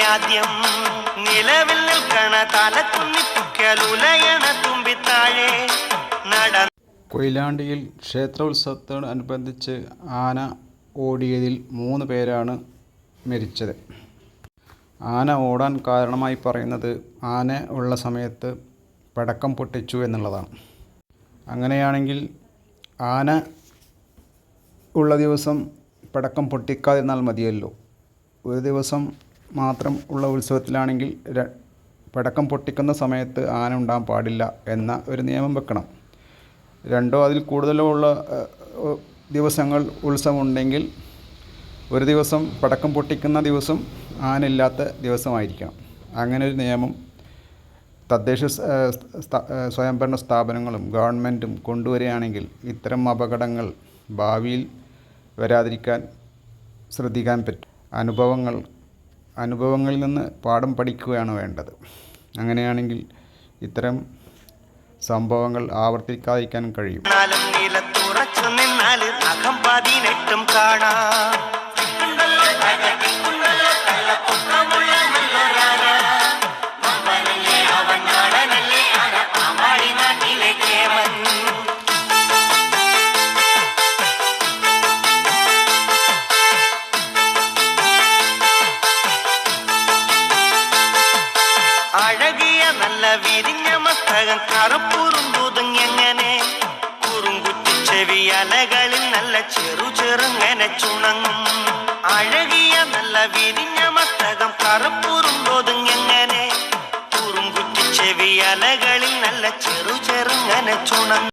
ആദ്യം നിലവിൽ നിൽക്കണ തലക്കുന്നിപ്പുക്കലുലയണ തുമ്പിത്താഴെ നട കൊയിലാണ്ടിയിൽ ക്ഷേത്രോത്സവത്തോടനുബന്ധിച്ച് ആന ഓടിയതിൽ മൂന്ന് പേരാണ് മരിച്ചത്. ആന ഓടാൻ കാരണമായി പറയുന്നത് ആന ഉള്ള സമയത്ത് പടക്കം പൊട്ടിച്ചു എന്നുള്ളതാണ്. അങ്ങനെയാണെങ്കിൽ ആന ഉള്ള ദിവസം പടക്കം പൊട്ടിക്കാതിരുന്നാൽ മതിയല്ലോ. ഒരു ദിവസം മാത്രം ഉള്ള ഉത്സവത്തിലാണെങ്കിൽ പടക്കം പൊട്ടിക്കുന്ന സമയത്ത് ആന ഉണ്ടാകാൻ പാടില്ല എന്ന ഒരു നിയമം വെക്കണം. രണ്ടോ അതിൽ കൂടുതലോ ഉള്ള ദിവസങ്ങൾ ഉത്സവം ദിവസങ്ങൾ ഉത്സവമുണ്ടെങ്കിൽ ഒരു ദിവസം പടക്കം പൊട്ടിക്കുന്ന ദിവസം ആനയില്ലാത്ത ദിവസമായിരിക്കണം. അങ്ങനെ ഒരു നിയമം തദ്ദേശ സ്വയംഭരണ സ്ഥാപനങ്ങളും ഗവൺമെന്റും കൊണ്ടുവരികയാണെങ്കിൽ ഇത്തരം അപകടങ്ങൾ ഭാവിയിൽ വരാതിരിക്കാൻ ശ്രദ്ധിക്കാൻ പറ്റും. അനുഭവങ്ങൾ അനുഭവങ്ങളിൽ നിന്ന് പാഠം പഠിക്കുകയാണ് വേണ്ടത്. അങ്ങനെയാണെങ്കിൽ ഇത്തരം സംഭവങ്ങൾ ആവർത്തിക്കാതിരിക്കാൻ കഴിയും. കാണാം. അഴകിയ നല്ല വിരിഞ്ഞ മസ്തകം കറുപ്പുറുമ്പുതുങ്ങെങ്ങനെ കുറുങ്കുറ്റി ചെവി അലകളിൽ നല്ല ചെറു ചെറുങ്ങനെ ചുണങ്ങും. അഴകിയ നല്ല വിരിഞ്ഞ മസ്തകം കറുപ്പുറുമ്പൊതുങ്ങെങ്ങനെ കുറുങ്കുറ്റി ചെവി അലകളിൽ നല്ല ചെറു ചെറുങ്ങനെ ചുണങ്ങും.